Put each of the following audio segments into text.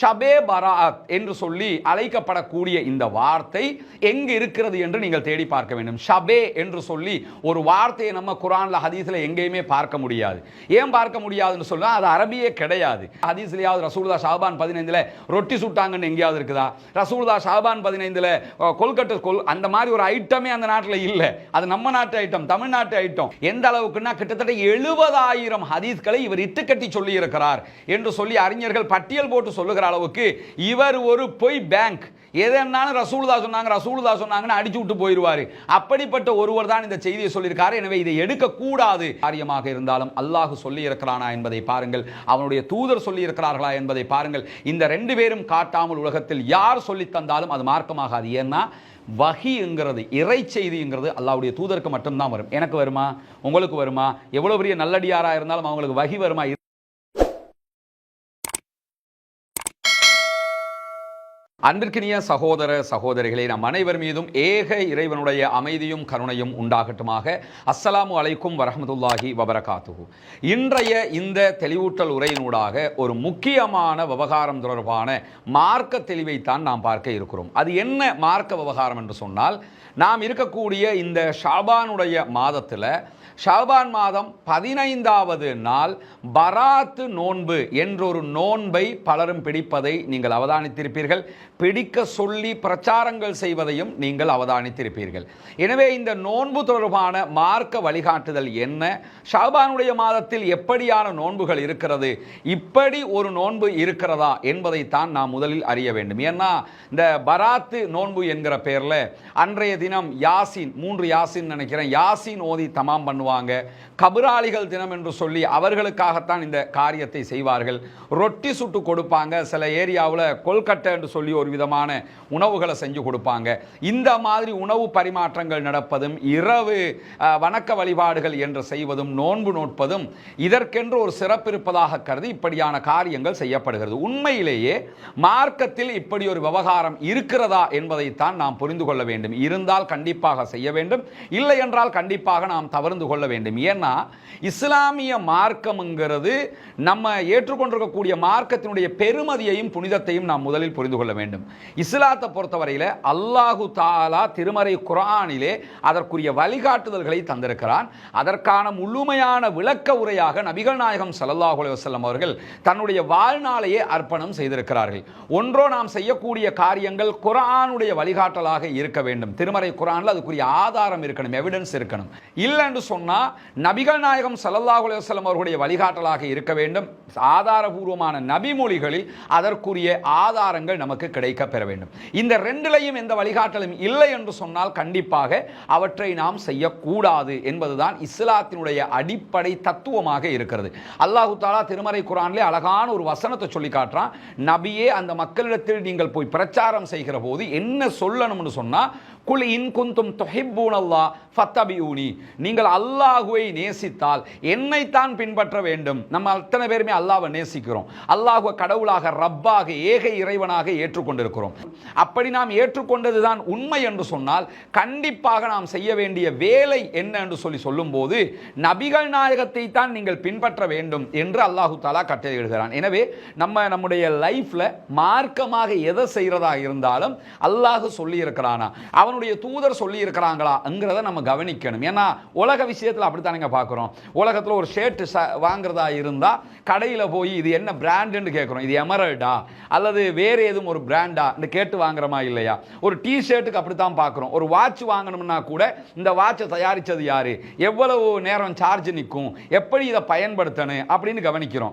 ஷபே பராத் என்று சொல்லி அழைக்கப்படக்கூடிய இந்த வார்த்தை எங்கு இருக்கிறது என்று நீங்கள் தேடி பார்க்க வேண்டும். ஷபே என்று சொல்லி ஒரு வார்த்தையை நம்ம குரான்ல ஹதீஸ்ல எங்கேயுமே பார்க்க முடியாது. ஏன் பார்க்க முடியாதுன்னு சொன்னா அது அரபியே கிடையாது. ஹதீஸ்லயாவது ரசூல்தா ஷாபான் பதினைந்துல ரொட்டி சுட்டாங்கன்னு எங்கேயாவது இருக்குதா? ரசூல்தா ஷாபான் பதினைந்துல கொல்கட்டை கொல் அந்த மாதிரி ஒரு ஐட்டமே அந்த நாட்டில் இல்லை. அது நம்ம நாட்டு ஐட்டம் தமிழ்நாட்டு ஐட்டம் எந்த அளவுக்குன்னா கிட்டத்தட்ட எழுபதாயிரம் ஹதீஸ்களை இவர் இட்டுக்கட்டி சொல்லி இருக்கிறார் என்று சொல்லி அறிஞர்கள் பட்டியல் போட்டு சொல்லுகிறார் சொல்லுகிற அளவுக்கு இவர் ஒரு பொய் பேங்க் எதனாலும் ரசூலுதா சொன்னாங்க ரசூலுதா சொன்னாங்கன்னு அடிச்சு விட்டு போயிடுவாரு. அப்படிப்பட்ட ஒருவர் தான் இந்த செய்தியை சொல்லியிருக்காரு. எனவே இதை எடுக்கக்கூடாது. காரியமாக இருந்தாலும் அல்லாஹ் சொல்லி இருக்கிறானா என்பதை பாருங்கள். அவனுடைய தூதர் சொல்லி இருக்கிறார்களா என்பதை பாருங்கள். இந்த ரெண்டு பேரும் காட்டாமல் உலகத்தில் யார் சொல்லி தந்தாலும் அது மார்க்கமாகாது. ஏன்னா வகிங்கிறது இறை செய்திங்கிறது அல்லாவுடைய தூதருக்கு மட்டும்தான் வரும். எனக்கு வருமா? உங்களுக்கு வருமா? எவ்வளோ பெரிய நல்லடியாராக இருந்தாலும் அவங்களுக்கு வகி வருமா? அன்பிற்கினிய சகோதர சகோதரிகளே நம் அனைவர் மீதும் ஏக இறைவனுடைய அமைதியும் கருணையும் உண்டாகட்டுமாக. அஸ்ஸலாமு அலைக்கும் வரஹ்மத்துல்லாஹி வபரகாத்துஹு. இன்றைய இந்த தெளிவூட்டல் உரையினூடாக ஒரு முக்கியமான விவகாரம் தொடர்பான மார்க்க தெளிவைத்தான் நாம் பார்க்க இருக்கிறோம். அது என்ன மார்க்க விவகாரம் என்று சொன்னால் நாம் இருக்கக்கூடிய இந்த ஷாபானுடைய மாதத்தில் ஷாபான் மாதம் பதினைந்தாவது நாள் பராத்து நோன்பு என்றொரு நோன்பை பலரும் பிடிப்பதை நீங்கள் அவதானித்திருப்பீர்கள். பிடிக்க சொல்லி பிரச்சாரங்கள் செய்வதையும் நீங்கள் அவதானித்திருப்பீர்கள். எனவே இந்த நோன்பு தொடர்பான மார்க்க வழிகாட்டுதல் என்ன? ஷாபானுடைய மாதத்தில் எப்படியான நோன்புகள் இருக்கிறது? இப்படி ஒரு நோன்பு இருக்கிறதா என்பதைத்தான் நாம் முதலில் அறிய வேண்டும். ஏன்னா இந்த பராத்து நோன்பு என்கிற பெயரில் அன்றைய தினம் யாசின் மூன்று யாசின் நினைக்கிறேன். யாசின் ஓதி தமாம் பண்ணுவாங்க. கபராளிகள் தினம் என்று சொல்லி அவர்களுக்காகத்தான் இந்த காரியத்தை செய்வார்கள். ரொட்டி சுட்டு கொடுப்பாங்க. சில ஏரியாவில் கொல்கட்டை என்று சொல்லி ஒரு விதமான உணவுகளை செஞ்சு கொடுப்பாங்க. இந்த மாதிரி உணவு பரிமாற்றங்கள் நடப்பதும் இரவு வணக்க வழிபாடுகள் என்று செய்வதும் நோன்பு நோட்பதும் இதற்கென்று ஒரு சிறப்பு இருப்பதாக கருதி இப்படியான காரியங்கள் செய்யப்படுகிறது. உண்மையிலேயே மார்க்கத்தில் இப்படி ஒரு விவகாரம் இருக்கிறதா என்பதைத்தான் நாம் புரிந்து கொள்ள வேண்டும். இருந்தால் கண்டிப்பாக செய்ய வேண்டும். இல்லை என்றால் கண்டிப்பாக நாம் தவறுந்து கொள்ள வேண்டும். ஏன்னா இஸ்லாமிய மார்க்கம்ங்கிறது நம்ம ஏற்றுக்கொண்டிருக்கக்கூடிய மார்க்கத்தினுடைய பெருமதியையும் புனிதத்தையும் நாம் முதலில் புரிந்து கொள்ள வேண்டும். இஸ்லாத்தை பொறுத்தவரையில் அல்லாஹு தாலா திருமறை குரானிலே அதற்குரிய வழிகாட்டுதல்களை தந்திருக்கிறான். அதற்கான முழுமையான விளக்க உரையாக நபிகள் நாயகம் ஸல்லல்லாஹு அலுவலம் அவர்கள் தன்னுடைய வாழ்நாளையே அர்ப்பணம் செய்திருக்கிறார்கள். ஒன்றோ நாம் செய்யக்கூடிய காரியங்கள் குரானுடைய வழிகாட்டலாக இருக்க வேண்டும். திருமறை குரான்ல அதுக்குரிய ஆதாரம் இருக்கணும் எவிடன்ஸ் இருக்கணும். இல்லைன்னு சொன்னா நபிகள் நாயகம் ஸல்லல்லாஹு அலுவலம் அவர்களுடைய வழிகாட்டலாக இருக்க வேண்டும். ஆதாரபூர்வமான நபிமொழிகளில் அதற்குரிய ஆதாரங்கள் நமக்கு கிடைக்கும் கிடைக்க பெற வேண்டும். இந்த ரெண்டுலையும் எந்த வழிகாட்டலும் இல்லை என்று சொன்னால் கண்டிப்பாக அவற்றை நாம் செய்யக்கூடாது என்பதுதான் இஸ்லாத்தினுடைய அடிப்படை தத்துவமாக இருக்கிறது. அல்லாஹு தாலா திருமறை குரான்லே அழகான ஒரு வசனத்தை சொல்லி காட்டுறான். நபியே அந்த மக்களிடத்தில் நீங்கள் போய் பிரச்சாரம் செய்கிற போது என்ன சொல்லணும்னு சொன்னால் குல் இன் குந்தும் தொஹிப்பூன் ஃபத்தபியூனி. நீங்கள் அல்லாஹுவை நேசித்தால் என்னைத்தான் பின்பற்ற வேண்டும். நம்ம அத்தனை பேருமே அல்லாஹ்வை நேசிக்கிறோம். அல்லாஹுவ கடவுளாக ரப்பாக ஏக இறைவனாக ஏற்றுக்கொண்டிருக்கிறோம். அப்படி நாம் ஏற்றுக்கொண்டதுதான் உண்மை என்று சொன்னால் கண்டிப்பாக நாம் செய்ய வேண்டிய வேலை என்ன என்று சொல்லி சொல்லும்போது நபிகள் நாயகத்தை தான் நீங்கள் பின்பற்ற வேண்டும் என்று அல்லாஹு தாலா கட்டளையிடுகிறான். எனவே நம்ம நம்முடைய லைஃப்ல மார்க்கமாக எதை செய்யறதா இருந்தாலும் அல்லாஹு சொல்லியிருக்கிறானா அவன் அவனுடைய தூதர் சொல்லி இருக்கிறாங்களாங்கிறத நம்ம கவனிக்கணும். ஏன்னா உலக விஷயத்தில் அப்படித்தானுங்க பார்க்குறோம். உலகத்தில் ஒரு ஷர்ட் வாங்குறதா இருந்தால் கடையில் போய் இது என்ன பிராண்டுன்னு கேட்குறோம். இது எமரல்டா? அல்லது வேறு எதுவும் ஒரு பிராண்டா? இந்த கேட்டு வாங்குறோமா இல்லையா? ஒரு டி ஷர்ட்டுக்கு அப்படித்தான் பார்க்குறோம். ஒரு வாட்ச் வாங்கணும்னா கூட இந்த வாட்சை தயாரித்தது யார்? எவ்வளவு நேரம் சார்ஜ் நிற்கும் எப்படி இதை பயன்படுத்தணும்? அப்படின்னு கவனிக்கிறோம்.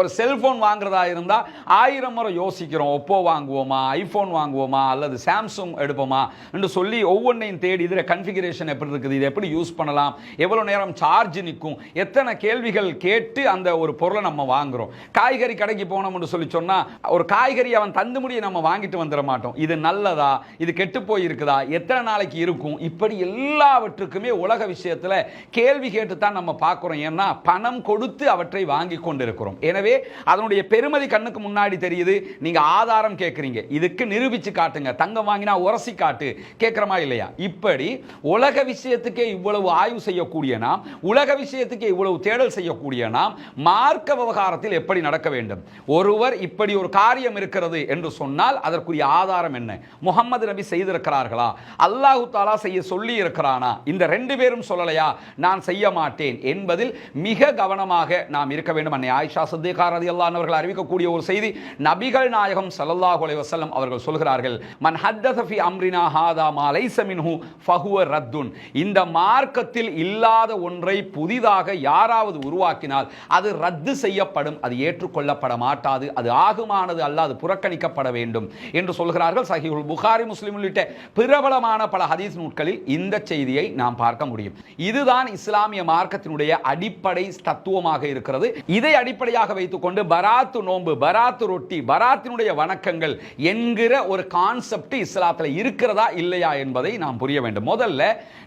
ஒரு செல்ஃபோன் வாங்குறதா இருந்தால் ஆயிரம் முறை யோசிக்கிறோம். ஒப்போ வாங்குவோமா? ஐஃபோன் வாங்குவோமா? அல்லது சாம்சங் எடுப்போமா? என்று சொல்லி ஒவ்வொன்றையும் தேடி இதில் கன்ஃபிகரேஷன் எப்படி இருக்குது இதை எப்படி யூஸ் பண்ணலாம் எவ்வளோ நேரம் சார்ஜ் நிற்கும் எத்தனை கேள்விகள் கேட்டு அந்த ஒரு பொருளை நம்ம வாங்குறோம். காய்கறி கடைக்கு போனோம்னு சொல்லி சொன்னால் ஒரு காய்கறி அவன் தந்து முடிய நம்ம வாங்கிட்டு வந்துட மாட்டோம். இது நல்லதா? இது கெட்டு போய் இருக்குதா எத்தனை நாளைக்கு இருக்கும்? இப்படி எல்லாவற்றுக்குமே உலக விஷயத்தில் கேள்வி கேட்டு தான் நம்ம பார்க்குறோம். ஏன்னா பணம் கொடுத்து அவற்றை வாங்கி கொண்டிருக்கிறோம். எனவே எனவே அதனுடைய பெருமதி கண்ணுக்கு முன்னாடி தெரியுது. நீங்க ஆதாரம் கேட்குறீங்க இதுக்கு நிரூபிச்சு காட்டுங்க. தங்கம் வாங்கினா உரசி காட்டு. கேட்குறமா இல்லையா? இப்படி உலக விஷயத்துக்கே இவ்வளவு ஆய்வு செய்யக்கூடிய நாம் உலக விஷயத்துக்கே இவ்வளவு தேடல் செய்யக்கூடிய நாம் மார்க்க விவகாரத்தில் எப்படி நடக்க வேண்டும்? ஒருவர் இப்படி ஒரு காரியம் இருக்கிறது என்று சொன்னால் அதற்குரிய ஆதாரம் என்ன? முகமது நபி செய்திருக்கிறார்களா? அல்லாஹு தாலா செய்ய சொல்லி இருக்கிறானா? இந்த ரெண்டு பேரும் சொல்லலையா? நான் செய்ய மாட்டேன் என்பதில் மிக கவனமாக நாம் இருக்க வேண்டும். அன்னை ஆயிஷா சித்திகா ரலியல்லாஹு அவர்கள் அறிவிக்கக்கூடிய ஒரு செய்தி நபிகள் நாயகம் ஸல்லல்லாஹு அலைஹி வசல்லம் அவர்கள் சொல்கிறார்கள் மன் ஹத்தஸ அம்ரினா ஹாதா மா லைஸ மின்ஹு ஃபஹுவ ரத்துன். இந்த மார்க்கத்தில் இல்லாத ஒன்றை புதிதாக யாராவது உருவாக்கினால் அது ரத்து செய்யப்படும் அது ஏற்றுக்கொள்ளப்பட மாட்டாது அது ஆகுமானது அல்ல அது புறக்கணிக்கப்பட வேண்டும் என்று சொல்கிறார்கள். சஹிஹுல் புகாரி முஸ்லிம் உள்ளிட்ட பிரபலமான பல ஹதீஸ் நூட்களில் இந்த செய்தியை நாம் பார்க்க முடியும். இதுதான் இஸ்லாமிய மார்க்கத்தினுடைய அடிப்படை தத்துவமாக இருக்கிறது. இதை அடிப்படையாக வைத்துக்கொண்டு பராத்து நோன்பு பராத்து ரொட்டி பராத்தினுடைய வணக்கங்கள் என்கிற ஒரு கான்செப்ட் இஸ்லாத்தில் இருக்கிறதா இல்லையா என்பதை நாம் புரிய வேண்டும். முதல்ல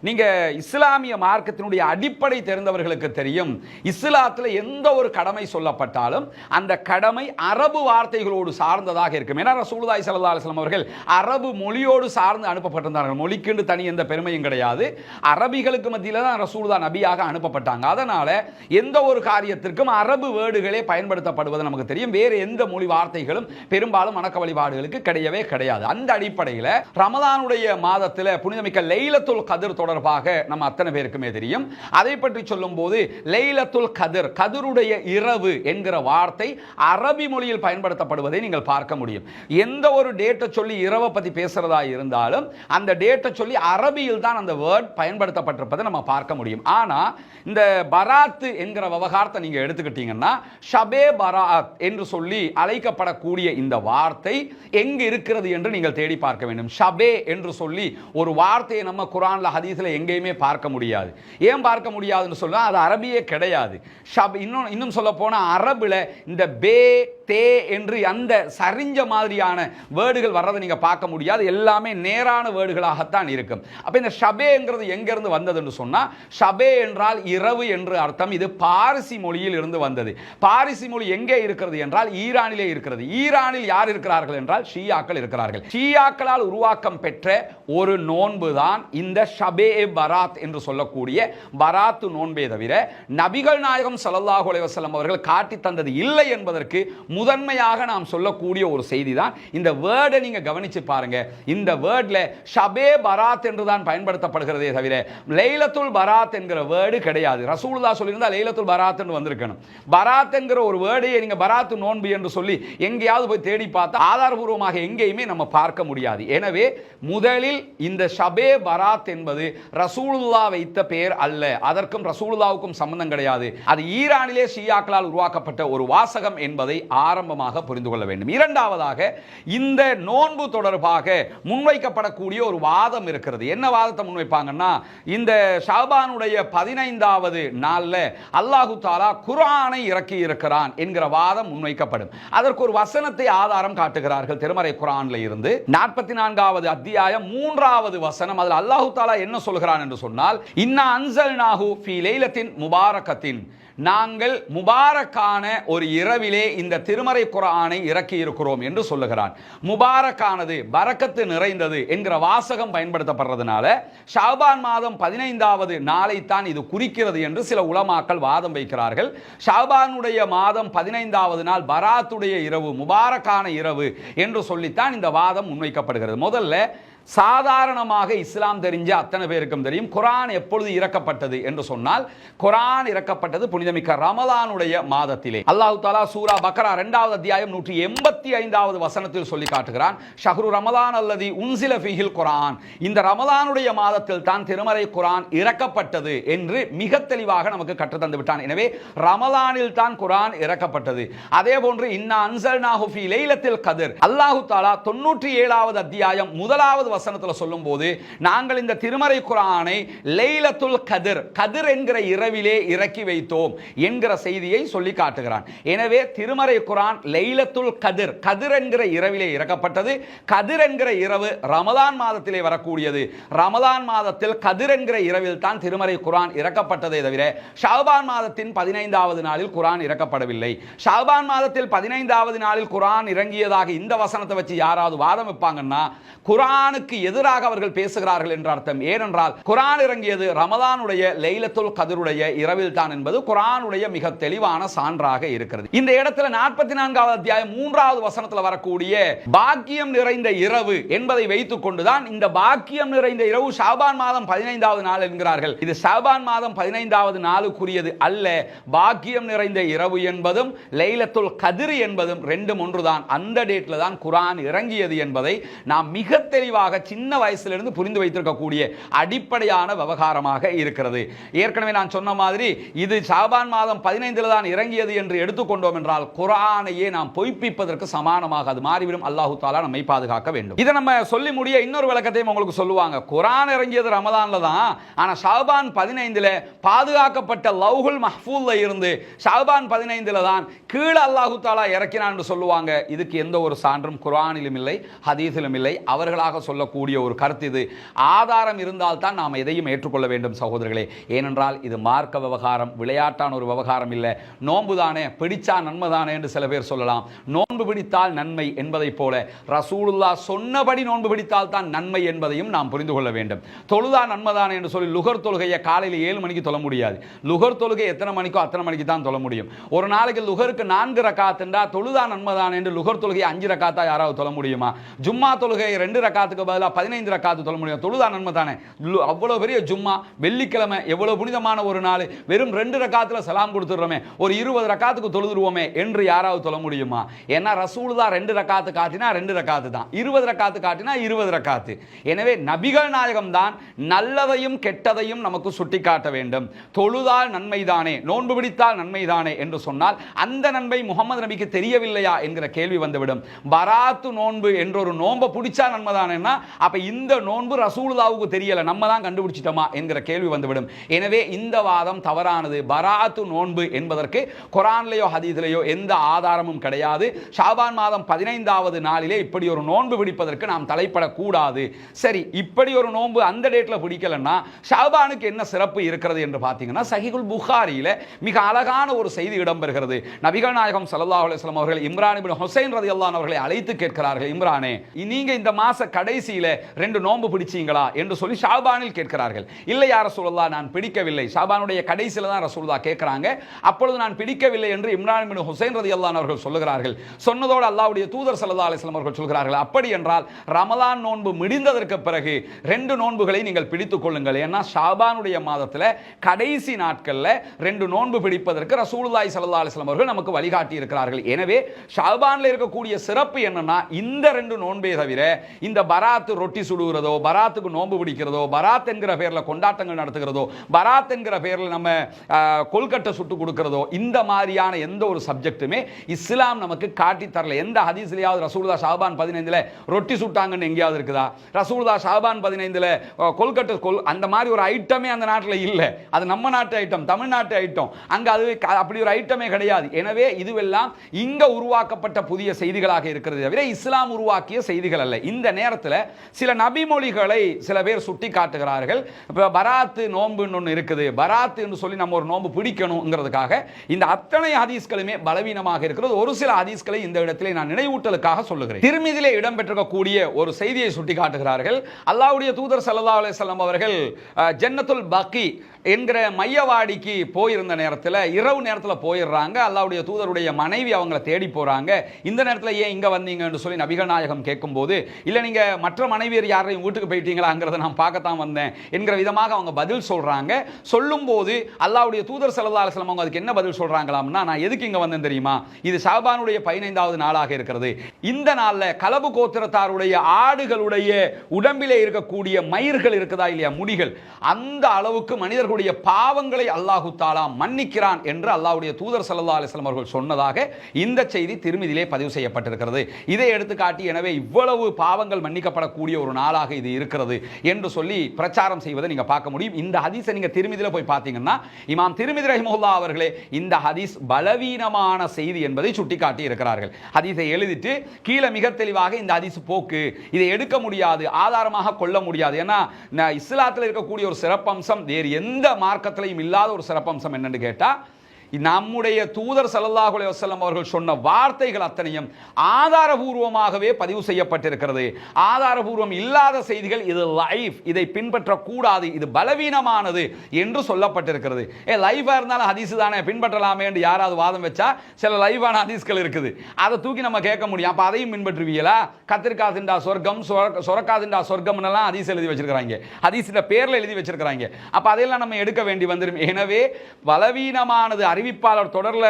நீங்க இஸ்லாமிய மார்க்கத்தினுடைய அடிப்படை தெரிந்தவர்களுக்கு தெரியும். இஸ்லாத்தில் எந்த ஒரு கடமை சொல்லப்பட்டாலும் அந்த கடமை அரபு வார்த்தைகளோடு சார்ந்ததாக இருக்கும். ஏன்னா ரசூலுதாய் சல்லா அலுவலம் அவர்கள் அரபு மொழியோடு சார்ந்து அனுப்பப்பட்டிருந்தார்கள். மொழிக்கென்று தனி எந்த பெருமையும் கிடையாது. அரபிகளுக்கு மத்தியில் தான் ரசூலுதா நபியாக அனுப்பப்பட்டாங்க. அதனால எந்த ஒரு காரியத்திற்கும் அரபு வேர்டுகளே பயன்படுத்தப்படுவது நமக்கு தெரியும். வேறு எந்த மொழி வார்த்தைகளும் பெரும்பாலும் வணக்க வழிபாடுகளுக்கு கிடையவே கிடையாது. அந்த அடிப்படையில் ரமதானுடைய மாதத்தில் புனிதமிக்க லைலத்துல் கதிர் தொடர்பாக நம்ம அத்தனை பேருக்குமே தெரியும். அதை பற்றி சொல்லும் போது லைலத்துல் கதிர் கதிருடைய இரவு என்கிற வார்த்தை அரபி மொழியில் பயன்படுத்தப்படுவதை நீங்கள் பார்க்க முடியும். எந்த ஒரு டேட்டை சொல்லி இரவை பத்தி பேசுறதா இருந்தாலும் அந்த டேட்டை சொல்லி அரபியில் தான் அந்த வேர்ட் பயன்படுத்தப்பட்டிருப்பதை நம்ம பார்க்க முடியும். ஆனா இந்த பராத்து என்கிற விவகாரத்தை நீங்க எடுத்துக்கிட்டீங்கன்னா ஷபே பராத் என்று சொல்லி அழைக்கப்படக்கூடிய இந்த வார்த்தை எங்கு இருக்கிறது என்று நீங்கள் தேடி பார்க்க வேண்டும். ஷபே என்று சொல்லி ஒரு வார்த்தையை நம்ம குரானில் ஹதீஸில் எங்கேயுமே பார்க்க முடியாது. ஏன் பார்க்க முடியாதுன்னு சொன்னால் அது அரபியே கிடையாது. ஷப் இன்னும் இன்னும் சொல்ல போனால் அரபில் இந்த பே தே என்று அந்த சரிஞ்ச மாதிரியான வேர்டுகள் வர்றதை நீங்க பார்க்க முடியாது. எல்லாமே நேரான வேர்டுகளாகத்தான் இருக்கும். அப்போ இந்த ஷபேங்கிறது எங்கேருந்து வந்ததுன்னு சொன்னால் ஷபே என்றால் இரவு என்று அர்த்தம். இது பாரிசி மொழியில் இருந்து வந்தது. பாரிசி மொழி எங்கே இருக்கிறது என்றால் ஈரானிலே இருக்கிறது. ஈரானில் யார் இருக்கிறார்கள் என்றால் ஷியாக்கள் இருக்கிறார்கள். ஷியாக்களால் உருவாக்கம் பெற்ற ஒரு நோன்பு தான் இந்த ஷபே பராத் என்று சொல்லக்கூடிய பராத்து நோன்பே தவிர நபிகள் நாயகம் ஸல்லல்லாஹு அலைஹி அவர்கள் காட்டி தந்தது இல்லை என்பதற்கு முதன்மையாக நாம் சொல்லக்கூடிய ஒரு செய்தி தான் இந்த வேர்டை நீங்கள் கவனிச்சு பாருங்க. இந்த வேர்டில் ஷபே பராத் என்று தான் பயன்படுத்தப்படுகிறதே தவிர லைலத்துல் பராத் என்கிற வேர்டு கிடையாது. ரசூலுல்லா சொல்லியிருந்தால் லைலத்துல் பராத் என்று வந்திருக்கணும். பராத் என்கிற ஒரு வேர்டையே நீங்கள் பராத்து நோன்பு என்று சொல்லி எங்கேயாவது போய் தேடி பார்த்தா ஆதாரபூர்வமாக எங்கேயுமே நம்ம பார்க்க முடியாது. எனவே முதலில் இந்த ஷபே பராத் என்பது ரசூலுல்லா வைத்த பெயர் அல்ல. அதற்கும் ரசூலுல்லாவுக்கும் சம்பந்தம் கிடையாது. அது ஈரானிலே ஷியாக்களால் உருவாக்கப்பட்ட ஒரு வாசகம் என்பதை ஆரம்பமாக புரிந்து கொள்ள வேண்டும். இரண்டாவதாக இந்த நோன்பு தொடர்பாக முன்வைக்கப்படக்கூடிய ஒரு வாதம் இருக்கிறது. என்ன வாதத்தை முன்வைப்பாங்கன்னா இந்த ஷாபானுடைய பதினைந்தாவது நாளில் அல்லாஹு தாலா குரானை இறக்கி இருக்கிறான் என்கிற வாதம் முன்வைக்கப்படும். அதற்கு ஒரு வசனத்தை ஆதாரம் காட்டுகிறார்கள் திருமறை குரான்ல இருந்து. நாற்பத்தி நான்காவது அத்தியாயம் மூன்றாவது வசனம் அதில் அல்லாஹு தாலா என்ன சொல்கிறான் என்று சொன்னால் இன்னா அன்சல் நாகு ஃபி லைலத்தின் முபாரக்கத்தின் நாங்கள் முபாரக்கான ஒரு இரவிலே இந்த திருமறை குரானை இறக்கி இருக்கிறோம் என்று சொல்லுகிறான். முபாரக்கானது பறக்கத்து நிறைந்தது என்கிற வாசகம் பயன்படுத்தப்படுறதுனால ஷாபான் மாதம் பதினைந்தாவது நாளைத்தான் இது குறிக்கிறது என்று சில உலமாக்கள் வாதம் வைக்கிறார்கள். ஷாபானுடைய மாதம் பதினைந்தாவது நாள் பராத்துடைய இரவு முபாரக்கான இரவு என்று சொல்லித்தான் இந்த வாதம் முன்வைக்கப்படுகிறது. முதல்ல சாதாரணமாக இஸ்லாம் தெரிஞ்ச அத்தனை பேருக்கும் தெரியும். குரான் எப்பொழுது இறக்கப்பட்டது என்று சொன்னால் குரான் இறக்கப்பட்டது புனிதமிக்க ரமலானுடைய மாதத்திலே. அல்லாஹு தாலா சூரா பக்ரா இரண்டாவது அத்தியாயம் நூற்றி எண்பத்தி ஐந்தாவது வசனத்தில் சொல்லி காட்டுகிறான். ஷஹ்ரு ரமலான் அல்லது உன்சில ஃபிஹில் குரான். இந்த ரமலானுடைய மாதத்தில் தான் திருமறை குரான் இறக்கப்பட்டது என்று மிக தெளிவாக நமக்கு கற்று தந்து விட்டான். எனவே ரமலானில் தான் குரான் இறக்கப்பட்டது. அதே போன்று இன்னா அன்சல் நாஹுஃபி லைலத்தில் கதிர். அல்லாஹு தாலா தொண்ணூற்றி ஏழாவது அத்தியாயம் முதலாவது வசனத்தில் சொல்லும்போது நாங்கள் இந்த திருமறை குரானை லைலத்துல் கதிர் கதிர் என்கிற இரவிலே இறக்கி வைத்தோம் என்கிற செய்தியை சொல்லி காட்டுகிறான். எனவே திருமறை குரான் லைலத்துல் கதிர் கதிர் என்கிற இரவிலே இறக்கப்பட்டது. கதிர் என்கிற இரவு ரமதான் மாதத்திலே வரக்கூடியது. ரமதான் மாதத்தில் கதிர் என்கிற இரவில் தான் திருமறை குரான் இறக்கப்பட்டதே தவிர ஷாபான் மாதத்தின் பதினைந்தாவது நாளில் குரான் இறக்கப்படவில்லை. ஷாபான் மாதத்தில் பதினைந்தாவது நாளில் குரான் இறங்கியதாக இந்த வசனத்தை வச்சு யாராவது வாதம் வைப்பாங்கன்னா குரானுக்கு குரானுக்கு எதிராக அவர்கள் பேசுகிறார்கள் என்ற அர்த்தம்? ஏனென்றால் குரான் இறங்கியது ரமதானுடைய லைலத்துல் கதிருடைய இரவில் தான் என்பது குரானுடைய மிக தெளிவான சான்றாக இருக்கிறது. இந்த இடத்துல நாற்பத்தி நான்காவது அத்தியாயம் மூன்றாவது வசனத்தில் வரக்கூடிய பாக்கியம் நிறைந்த இரவு என்பதை வைத்துக் கொண்டுதான் இந்த பாக்கியம் நிறைந்த இரவு ஷாபான் மாதம் பதினைந்தாவது நாள் என்கிறார்கள். இது ஷாபான் மாதம் பதினைந்தாவது நாளுக்குரியது அல்ல. பாக்கியம் நிறைந்த இரவு என்பதும் லைலத்துல் கதிர் என்பதும் ரெண்டும் ஒன்றுதான். அந்த டேட்ல தான் குரான் இறங்கியது என்பதை நாம் மிக தெளிவாக சின்ன வயசுலேருந்து புரிந்து வைத்திருக்கக்கூடிய அடிப்படையான விவகாரமாக இருக்கிறது. ஏற்கனவே நான் சொன்ன மாதிரி இது ஷாபான் மாதம் பதினைந்தில் தான் இறங்கியது என்று எடுத்துக்கொண்டோம் என்றால் குரானையே நாம் பொய்ப்பிப்பதற்கு சமானமாக அது மாறிவிடும். அல்லாஹு தாலா நம்மை பாதுகாக்க வேண்டும். இதை நம்ம சொல்லி முடிய இன்னொரு விளக்கத்தையும் உங்களுக்கு சொல்லுவாங்க. குரான் இறங்கியது ரமதானில் தான் ஆனால் ஷாபான் பதினைந்தில் பாதுகாக்கப்பட்ட லவ்ஹுல் மஹ்பூல்ல இருந்து ஷாபான் பதினைந்தில் தான் கீழே அல்லாஹு தாலா இறக்கினான் என்று சொல்லுவாங்க. இதுக்கு எந்த ஒரு சான்றும் குரானிலும் இல்லை ஹதீஸிலும் இல்லை. அவர்களாக சொல்ல சொல்லக்கூடிய ஒரு கருத்து இது. ஆதாரம் இருந்தால்தான் நாம் எதையும் ஏற்றுக்கொள்ள வேண்டும் சகோதரர்களே. ஏனென்றால் இது மார்க்க விவகாரம் விளையாட்டான ஒரு விவகாரம் இல்லை. நோன்பு தானே பிடிச்சா நன்மை தானே என்று சில பேர் சொல்லலாம். நோன்பு பிடித்தால் நன்மை என்பதைப் போல ரசூலுல்லா சொன்னபடி நோன்பு பிடித்தால் தான் நன்மை என்பதையும் நாம் புரிந்து கொள்ள வேண்டும். தொழுதா நன்மைதானே என்று சொல்லி லுகர் தொழுகையை காலையில் ஏழு மணிக்கு தொழ முடியாது. லுகர் தொழுகை எத்தனை மணிக்கோ அத்தனை மணிக்கு தான் தொழ முடியும். ஒரு நாளைக்கு லுகருக்கு நான்கு ரக்காத்துண்டா தொழுதா நன்மைதானே என்று லுகர் தொழுகை அஞ்சு ரக்காத்தா யாராவது தொழ முடியுமா? ஜும்மா தொழுகை ரெண்டு ரக்காத்துக்கு பதிலாக பதினைந்து ரக்காத்து தொழ முடியும். தொழுதா நன்மை தானே. அவ்வளோ பெரிய ஜும்மா வெள்ளிக்கிழமை எவ்வளோ புனிதமான ஒரு நாள். வெறும் ரெண்டு ரக்காத்தில் சலாம் கொடுத்துடுறோமே. ஒரு இருபது ரக்காத்துக்கு தொழுதுருவோமே என்று யாராவது சொல்ல முடியுமா? ஏன்னா ரசூல் தான் ரெண்டு ரக்காத்து காட்டினா ரெண்டு ரக்காத்து தான். இருபது ரக்காத்து காட்டினா இருபது ரக்காத்து. எனவே நபிகள் நாயகம் தான் நல்லதையும் கெட்டதையும் நமக்கு சுட்டி காட்ட வேண்டும். தொழுதால் நன்மைதானே. நோன்பு பிடித்தால் நன்மைதானே என்று சொன்னால் அந்த நன்மை முகமது நபிக்கு தெரியவில்லையா என்கிற கேள்வி வந்துவிடும். பராத்து நோன்பு என்ற ஒரு நோன்பை பிடிச்சா நன்மைதானேன்னா அப்போ இந்த நோன்பு ரசூலுதாவுக்கு தெரியலை நம்ம தான் கண்டுபிடிச்சிட்டோமா என்கிற கேள்வி வந்துவிடும். எனவே இந்த வாதம் தவறானது. பராத்து நோன்பு என்பதற்கு குரான்லேயோ ஹதீஸ்லேயோ எந்த ஆதாரமும் கிடையாது. ஷாபான் மாதம் பதினைந்தாவது நாளிலே இப்படி ஒரு நோன்பு பிடிப்பதற்கு நாம் தலைப்படக்கூடாது. சரி இப்படி ஒரு நோன்பு அந்த டேட்டில் பிடிக்கலன்னா ஷாபானுக்கு என்ன சிறப்பு இருக்கிறது என்று பார்த்தீங்கன்னா சஹிகுல் புகாரியில் மிக அழகான ஒரு செய்தி இடம்பெறுகிறது. நபிகள் நாயகம் சல்லா அலுவலம் அவர்கள் இம்ரான் ஹுசைன் ரதி அல்லான் அவர்களை அழைத்து கேட்கிறார்கள் இம்ரானே நீங்க இந்த மாச கடைசியில் ரெண்டு நோன்பு பிடிச்சிங்களா என்று சொல்லி ஷாபானில் கேட்கிறார்கள். இல்லை யார் ரசூலுல்லாஹ் நான் பிடிக்கவில்லை. ஷாபானுடைய கடைசியில் தான் ரசூல்லா கேட்குறாங்க. அப்பொழுது நான் பிடிக்கவில்லை என்று இம்ரான் பின் ஹுசைன் ரதி அல்லான் அவர்கள் சொல்லுகிறார்கள். சொன்னதோடு அல்லாவுடைய தூதர் சல்லா அலிஸ்லாம் அவர்கள் சொல்கிறார்கள் அப்படி என்றால் ரமலான் நோன்பு முடிந்ததற்கு பிறகு ரெண்டு நோன்புகளை நீங்கள் பிடித்துக் கொள்ளுங்கள். ஏன்னா ஷாபானுடைய மாதத்தில் கடைசி நாட்களில் ரெண்டு நோன்பு பிடிப்பதற்கு ரசூலுல்லாஹி சல்லா அலிஸ்லாம் அவர்கள் நமக்கு வழிகாட்டி இருக்கிறார்கள். எனவே ஷாபானில் இருக்கக்கூடிய சிறப்பு என்னன்னா இந்த ரெண்டு நோன்பே தவிர இந்த பரா பராத்து ரொட்டி சுடுகிறதோ பராத்துக்கு நோன்பு பிடிக்கிறதோ பராத் என்கிற பேரில் கொண்டாட்டங்கள் நடத்துகிறதோ பராத் என்கிற பேரில் நம்ம கொல்கட்டை சுட்டு கொடுக்கிறதோ இந்த மாதிரியான எந்த ஒரு சப்ஜெக்ட்டுமே இஸ்லாம் நமக்கு காட்டி தரல. எந்த ஹதீஸ்லையாவது ரசூல்தா ஷாபான் பதினைந்தில் ரொட்டி சுட்டாங்கன்னு எங்கேயாவது இருக்குதா? ரசூல்தா ஷாபான் பதினைந்தில் கொல்கட்டை கொல் அந்த மாதிரி ஒரு ஐட்டமே அந்த நாட்டில் இல்லை. அது நம்ம நாட்டு ஐட்டம் தமிழ்நாட்டு ஐட்டம் அங்கே அது க- அப்படி ஒரு ஐட்டமே கிடையாது. எனவே இதுவெல்லாம் இங்கே உருவாக்கப்பட்ட புதிய செய்திகளாக இருக்கிறது தவிர இஸ்லாம் உருவாக்கிய செய்திகள் அல்ல. இந்த நேரத்தில் சில நபிமொழிகளை சில பேர் சுட்டி காட்டுகிறார்கள். இப்போ பராத்து நோன்புன்னு ஒன்று இருக்குது. பராத்து என்று சொல்லி நம்ம ஒரு நோன்பு பிடிக்கணுங்கிறதுக்காக இந்த அத்தனை ஹதீஸ்களுமே பலவீனமாக இருக்கிறது. ஒரு சில ஹதீஸ்களை இந்த இடத்திலே நான் நினைவூட்டலுக்காக சொல்லுகிறேன். திருமதியிலே இடம்பெற்றிருக்கக்கூடிய ஒரு செய்தியை சுட்டி காட்டுகிறார்கள். அல்லாவுடைய தூதர் சல்லா அலைஹி வஸல்லம் அவர்கள் ஜன்னத்துல் பக்கி என்கிற மையவாடிக்கு போயிருந்த நேரத்தில் இரவு நேரத்தில் போயிடுறாங்க. அல்லாவுடைய தூதருடைய மனைவி அவங்கள தேடி போறாங்க. இந்த நேரத்தில் ஏன் இங்க வந்தீங்கன்னு சொல்லி நபிகள் நாயகம் கேட்கும்போது இல்லை நீங்க மற்ற மனைவியர் யாரையும் வீட்டுக்கு போயிட்டீங்களாங்கிறத நான் பார்க்கத்தான் வந்தேன் என்கிற விதமாக அவங்க பதில் சொல்றாங்க. சொல்லும்போது அல்லாவுடைய தூதர் செலவு அலைஹி அவங்க அதுக்கு என்ன பதில் சொல்கிறாங்களாம்னா நான் எதுக்கு இங்க வந்தேன் தெரியுமா? இது ஷாபானுடைய பதினைந்தாவது நாளாக இருக்கிறது. இந்த நாள்ல கலபு கோத்திரத்தாருடைய ஆடுகளுடைய உடம்பிலே இருக்கக்கூடிய மயிர்கள் இருக்குதா இல்லையா? முடிகள். அந்த அளவுக்கு மனிதர்கள் அவர்களுடைய பாவங்களை அல்லாஹு தாலா மன்னிக்கிறான் என்று அல்லாஹ்வுடைய தூதர் சல்லா அலைஹி அவர்கள் சொன்னதாக இந்த செய்தி திருமதியிலே பதிவு செய்யப்பட்டிருக்கிறது. இதை எடுத்துக்காட்டி எனவே இவ்வளவு பாவங்கள் மன்னிக்கப்படக்கூடிய ஒரு நாளாக இது இருக்கிறது என்று சொல்லி பிரச்சாரம் செய்வதை நீங்கள் பார்க்க முடியும். இந்த ஹதீஸை நீங்கள் திருமதியில் போய் பார்த்தீங்கன்னா இமாம் திருமதி ரஹிமுல்லா அவர்களே இந்த ஹதீஸ் பலவீனமான செய்தி என்பதை சுட்டிக்காட்டி இருக்கிறார்கள். ஹதீஸை எழுதிட்டு கீழே மிக தெளிவாக இந்த ஹதீஸ் போக்கு இதை எடுக்க முடியாது ஆதாரமாக கொள்ள முடியாது. ஏன்னா இஸ்லாத்தில் இருக்கக்கூடிய ஒரு சிறப்பம்சம் வேறு எந்த மார்க்கத்திலையும் இல்லாத ஒரு சிறப்பம்சம் என்னன்னு கேட்டால் நம்முடைய தூதர் ஸல்லல்லாஹு வசல்லம் அவர்கள் சொன்ன வார்த்தைகள் அத்தனையும் ஆதாரபூர்வமாகவே பதிவு செய்யப்பட்டிருக்கிறது. ஆதாரபூர்வம் இல்லாத செய்திகள் இது லைஃப் இதை பின்பற்றக்கூடாது இது பலவீனமானது என்று சொல்லப்பட்டிருக்கிறது. ஏ லைஃபாக இருந்தாலும் ஹதீஸ் தானே பின்பற்றலாமே என்று யாராவது வாதம் வச்சா சில லைவான ஹதீஸ்கள் இருக்குது. அதை தூக்கி நம்ம கேட்க முடியும். அப்போ அதையும் பின்பற்றுவீங்களா? கத்திரிக்காய் திண்டா சொர்க்கம் சொர- சொரக்காய் திண்டா சொர்க்கம்னு ஹதீஸ் எழுதி வச்சிருக்கிறாங்க. ஹதீஸின் பேரில் எழுதி வச்சிருக்கிறாங்க. அப்போ அதையெல்லாம் நம்ம எடுக்க வேண்டி வந்துடும் எனவே பலவீனமானது அறிவிப்பாளர் தொடர்ல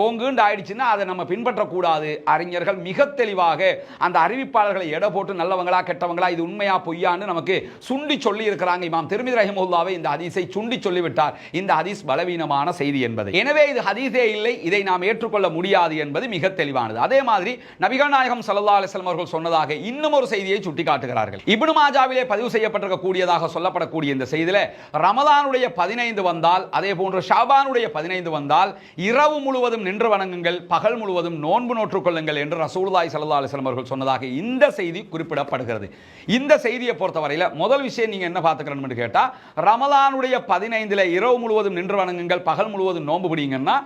போங்குண்டு ஆயிடுச்சுன்னா அதை நம்ம பின்பற்றக்கூடாது. அறிஞர்கள் மிக தெளிவாக அந்த அறிவிப்பாளர்களை எடை போட்டு நல்லவங்களா கெட்டவங்களா இது உண்மையா பொய்யான்னு நமக்கு சுண்டி சொல்லி இருக்கிறாங்க இமாம் திருமிதி ரஹிமுல்லாவை இந்த ஹதீஸை சுண்டி சொல்லிவிட்டார். இந்த ஹதீஸ் பலவீனமான செய்தி என்பது. எனவே இது ஹதீஸே இல்லை. இதை நாம் ஏற்றுக்கொள்ள முடியாது என்பது மிக தெளிவானது. அதே மாதிரி நபிகள் நாயகம் சல்லா அலைஹி அவர்கள் சொன்னதாக இன்னும் ஒரு செய்தியை சுட்டிக்காட்டுகிறார்கள். இப்னு மாஜாவிலே பதிவு செய்யப்பட்டிருக்கக்கூடியதாக சொல்லப்படக்கூடிய இந்த செய்தியில ரமதானுடைய பதினைந்து வந்தால் அதே போன்று ஷாபானுடைய பதினைந்து வந்தால் இரவு முழுவதும் நின்று வணங்குங்கள் பகல் முழுவதும் நோன்பு நோற்றுக் கொள்ளுங்கள் என்று ரசூலுல்லாஹி ஸல்லல்லாஹு அலிஸ்லம் அவர்கள் சொன்னதாக இந்த செய்தி குறிப்பிடப்படுகிறது. இந்த செய்தியை பொறுத்தவரையில் முதல் விஷயம் நீங்க என்ன பார்த்துக்கிறோம்னு கேட்டால் ரமலானுடைய பதினைந்தில் இரவு முழுவதும் நின்று வணங்குங்கள் பகல் முழுவதும் நோன்பு பிடிங்கன்னா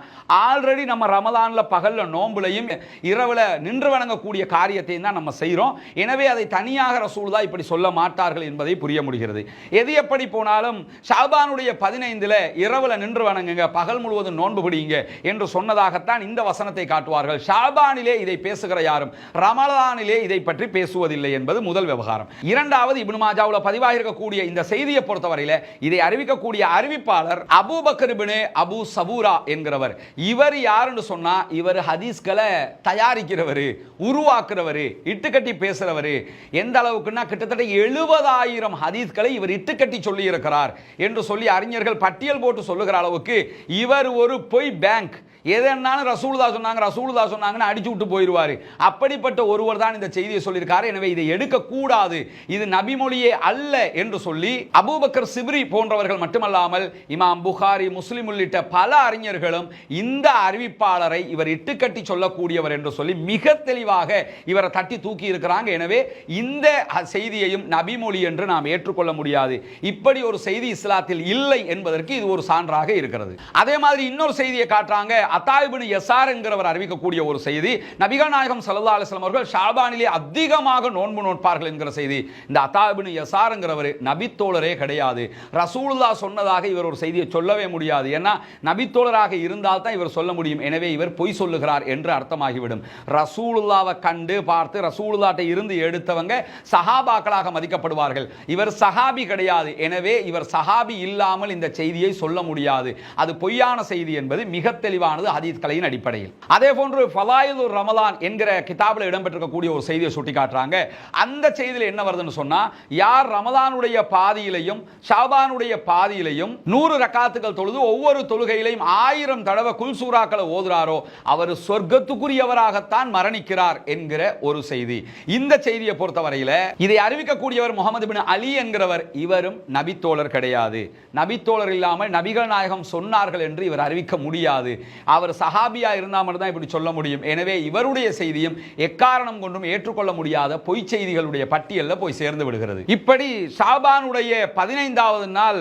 ஆல்ரெடி நம்ம ரமலான்ல பகலில் நோன்புலையும் இரவுல நின்று வணங்கக்கூடிய காரியத்தையும் தான் நம்ம செய்கிறோம் எனவே அதை தனியாக ரசூலுல்லாஹ் இப்படி சொல்ல மாட்டார்கள் என்பதை புரிய முடிகிறது. எது எப்படி போனாலும் ஷாபானுடைய பதினைந்தில் இரவில் நின்று வணங்குங்க பகல் முழுவதும் நோன்பு பிடிங்க என்று சொன்னதாகத்தான் இந்த வசனத்தை காட்டுவார்கள். ஷாபானிலே இதை பேசுகிற யாரும் ரமலானிலே இதை பற்றி பேசுவதில்லை என்பது முதல் விவகாரம். இரண்டாவது இப்னு மாஜாவுல பதிவாக இருக்கக்கூடிய இந்த செய்தியை பொறுத்தவரையில இதை அறிவிக்கக்கூடிய அறிவிப்பாளர் அபூபக்கர் இப்னு அபு சபூரா என்கிறவர். இவர் யாருன்னு சொன்னா இவர் ஹதீஸ்களை தயாரிக்கிறவர் உருவாக்குறவர் இட்டுக்கட்டி பேசுறவர். எந்த அளவுக்குன்னா கிட்டத்தட்ட எழுபதாயிரம் ஹதீஸ்களை இவர் இட்டுக்கட்டி சொல்லி இருக்கிறார் என்று சொல்லி அறிஞர்கள் பட்டியல் போட்டு சொல்லுகிற அளவுக்கு இவர் ஒரு போய் பேங்க் எதனாலும் ரசூலுதா சொன்னாங்க ரசூலுதா சொன்னாங்கன்னு அடிச்சு விட்டு போயிடுவார் அப்படிப்பட்ட ஒருவர் தான் இந்த செய்தியை சொல்லியிருக்காரு. எனவே இதை எடுக்கக்கூடாது. இது நபிமொழியே அல்ல என்று சொல்லி அபூபக்கர் சிப்ரி போன்றவர்கள் மட்டுமல்லாமல் இமாம் புகாரி முஸ்லிம் உள்ளிட்ட பல அறிஞர்களும் இந்த அறிவிப்பாளரை இவர் இட்டுக்கட்டி சொல்லக்கூடியவர் என்று சொல்லி மிக தெளிவாக இவரை தட்டி தூக்கி இருக்கிறாங்க. எனவே இந்த செய்தியையும் நபிமொழி என்று நாம் ஏற்றுக்கொள்ள முடியாது. இப்படி ஒரு செய்தி இஸ்லாத்தில் இல்லை என்பதற்கு இது ஒரு சான்றாக இருக்கிறது. அதே மாதிரி இன்னொரு செய்தியை காட்டுறாங்க. அத்தாயிபின் எஸ்ஆர்ங்கிறவர் அறிவிக்கக்கூடிய ஒரு செய்தி. நபிகா நாயகம் சல்லா அலிஸ்லாம் அவர்கள் ஷாபானிலே அதிகமாக நோன்பு நோட்பார்கள் என்கிற செய்தி. இந்த அத்தாயிபின் எஸ்ஆர்ங்கிறவர் நபித்தோழரே கிடையாது. ரசூலுல்லா சொன்னதாக இவர் ஒரு செய்தியை சொல்லவே முடியாது. ஏன்னா நபித்தோழராக இருந்தால் தான் இவர் சொல்ல முடியும். எனவே இவர் பொய் சொல்லுகிறார் என்று அர்த்தமாகிவிடும். ரசூலுல்லாவை கண்டு பார்த்து ரசூலுல்லாட்டை இருந்து எடுத்தவங்க சஹாபாக்களாக மதிக்கப்படுவார்கள். இவர் சஹாபி கிடையாது. எனவே இவர் சஹாபி இல்லாமல் இந்த செய்தியை சொல்ல முடியாது. அது பொய்யான செய்தி என்பது மிக தெளிவானது ஹதீஸ் கலையின் அடிப்படையில். அதே போன்று ஃபலாயுது ரமலான் என்கிற கிதாபில் இடம்பெற்றிருக்கக்கூடிய ஒரு செய்தியை சுட்டி காட்டுறாங்க அந்த செய்தியில் என்ன வருதுன்னு சொன்னா யார் ரமலானுடைய பாதியிலையும் ஷாபானுடைய பாதியிலையும் நூறு ரக்காத்துகள் தொழுது ஒவ்வொரு தொழுகையிலையும் ஆயிரம் தடவை குல்சூராக்களை ஓதுறாரோ அவர் சொர்க்கத்துக்குரியவராகத்தான் மரணிக்கிறார் என்கிற ஒரு செய்தி. இந்த செய்தியை பொறுத்தவரையில் இதை அறிவிக்கக்கூடியவர் முகமது பின் அலி என்கிறவர் இவரும் நபித்தோழர் கிடையாது. நபித்தோழர் இல்லாமல் நபிகள் நாயகம் சொன்னார்கள் என்று இவர் அறிவிக்க இருக்க முடியாது. அவர் சஹாபியாக இருந்தால் மட்டும் தான் இப்படி சொல்ல முடியும். எனவே இவருடைய செய்தியும் எக்காரணம் கொண்டும் ஏற்றுக்கொள்ள முடியாத பொய் செய்திகளுடைய பட்டியலில் போய் சேர்ந்து விடுகிறது. இப்படி ஷாபானுடைய பதினைந்தாவது நாள்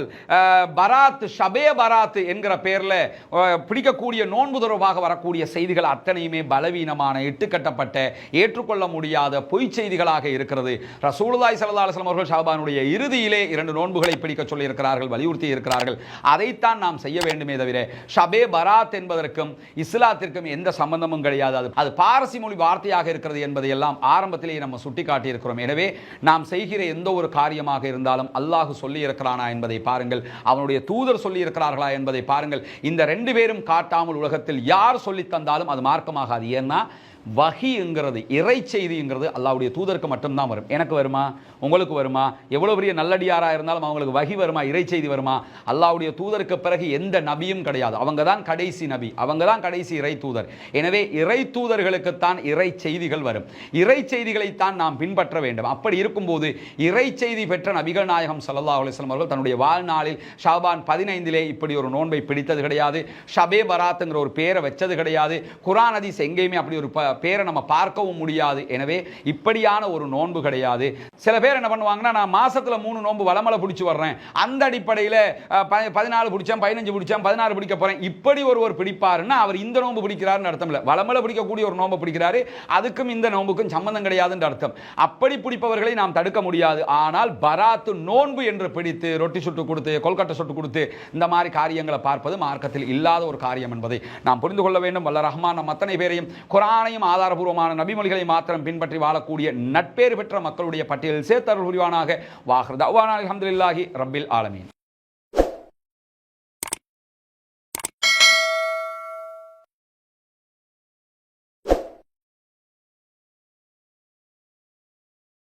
பராத் ஷபே பராத் என்கிற பேரில் பிடிக்கக்கூடிய நோன்பு தொடர்பாக வரக்கூடிய செய்திகள் அத்தனையுமே பலவீனமான இட்டுக்கட்டப்பட்ட ஏற்றுக்கொள்ள முடியாத பொய் செய்திகளாக இருக்கிறது. ரசூலுதாய் ஸல்லல்லாஹு அலைஹி அவர்கள் ஷாபானுடைய இறுதியிலே இரண்டு நோன்புகளை பிடிக்க சொல்லியிருக்கிறார்கள் வலியுறுத்தி இருக்கிறார்கள் அதைத்தான் நாம் செய்ய வேண்டுமே தவிர ஷபே பராத் என்பதற்கும் இஸ்லாத்திற்கும் எந்த சம்பந்தமும் கிடையாது. அது அது பாரசி மொழி வார்த்தையாக இருக்கிறது என்பதை எல்லாம் ஆரம்பத்திலேயே நம்ம சுட்டிக்காட்டியிருக்கிறோம். எனவே நாம் செய்கிற எந்த ஒரு காரியமாக இருந்தாலும் அல்லாஹு சொல்லி இருக்கிறானா என்பதை பாருங்கள். அவனுடைய தூதர் சொல்லி இருக்கிறார்களா என்பதை பாருங்கள். இந்த ரெண்டு பேரும் காட்டாமல் உலகத்தில் யார் சொல்லி தந்தாலும் அது மார்க்கமாகாது. ஏன்னா வகிங்கிறது இறை செய்திங்கிறது அல்லாவுடைய தூதருக்கு மட்டும்தான் வரும். எனக்கு வருமா? உங்களுக்கு வருமா? எவ்வளோ பெரிய நல்லடியாராக இருந்தாலும் அவங்களுக்கு வகி வருமா? இறை செய்தி வருமா? அல்லாவுடைய தூதருக்கு பிறகு எந்த நபியும் கிடையாது. அவங்க தான் கடைசி நபி. அவங்க தான் கடைசி இறை தூதர். எனவே இறை தூதர்களுக்குத்தான் இறை செய்திகள் வரும். இறை செய்திகளைத்தான் நாம் பின்பற்ற வேண்டும். அப்படி இருக்கும்போது இறை செய்தி பெற்ற நபிகள் நாயகம் சல்லா அலைஹி அவர்கள் தன்னுடைய வாழ்நாளில் ஷாபான் பதினைந்திலே இப்படி ஒரு நோன்பை பிடித்தது கிடையாது. ஷபே பராத்துங்கிற ஒரு பேரை வச்சது கிடையாது. குரான் அதிஸ் எங்கேயுமே அப்படி ஒரு ப- பேரை நம்ம பார்க்கவும் முடியாது. எனவே இப்படியான ஒரு நோன்பு கிடையாது. சில பேர் என்ன பண்ணுவாங்கன்னா நான் மாசத்துல மூணு நோன்பு வளமலை பிடிச்சி வர்றேன். அந்த அடிப்படையில் பதினாலு பிடிச்சேன் பதினஞ்சு பிடிச்சேன் பதினாறு பிடிக்க போறேன். இப்படி ஒருவர் பிடிப்பாருன்னா அவர் இந்த நோன்பு பிடிக்கிறாருன்னு அர்த்தம் இல்லை. வளமலை பிடிக்கக்கூடிய ஒரு நோன்பு பிடிக்கிறாரு. அதுக்கும் இந்த நோன்புக்கும் சம்பந்தம் கிடையாதுன்ற அர்த்தம். அப்படி பிடிப்பவர்களை நாம் தடுக்க முடியாது. ஆனால் பராத்து நோன்பு என்று பிடித்து ரொட்டி சுட்டு கொடுத்து கொல்கட்டை சுட்டு கொடுத்து இந்த மாதிரி காரியங்களை பார்ப்பது மார்க்கத்தில் இல்லாத ஒரு காரியம் என்பதை நாம் புரிந்து கொள்ள வேண்டும். வல்ல ரஹ்மான் நம் அத்தனை பேரையும் குரானையும் ஆதாரபூர்வமான நபிமொழிகளை மாத்திரம் பின்பற்றி வாழக்கூடிய நட்பேறு பெற்ற மக்களுடைய பட்டியலில் சேர்த்தருள் புரிவானாக. வாஹர் தவானா அல்ஹம்துலில்லாஹி ரப்பில் ஆலமீன்.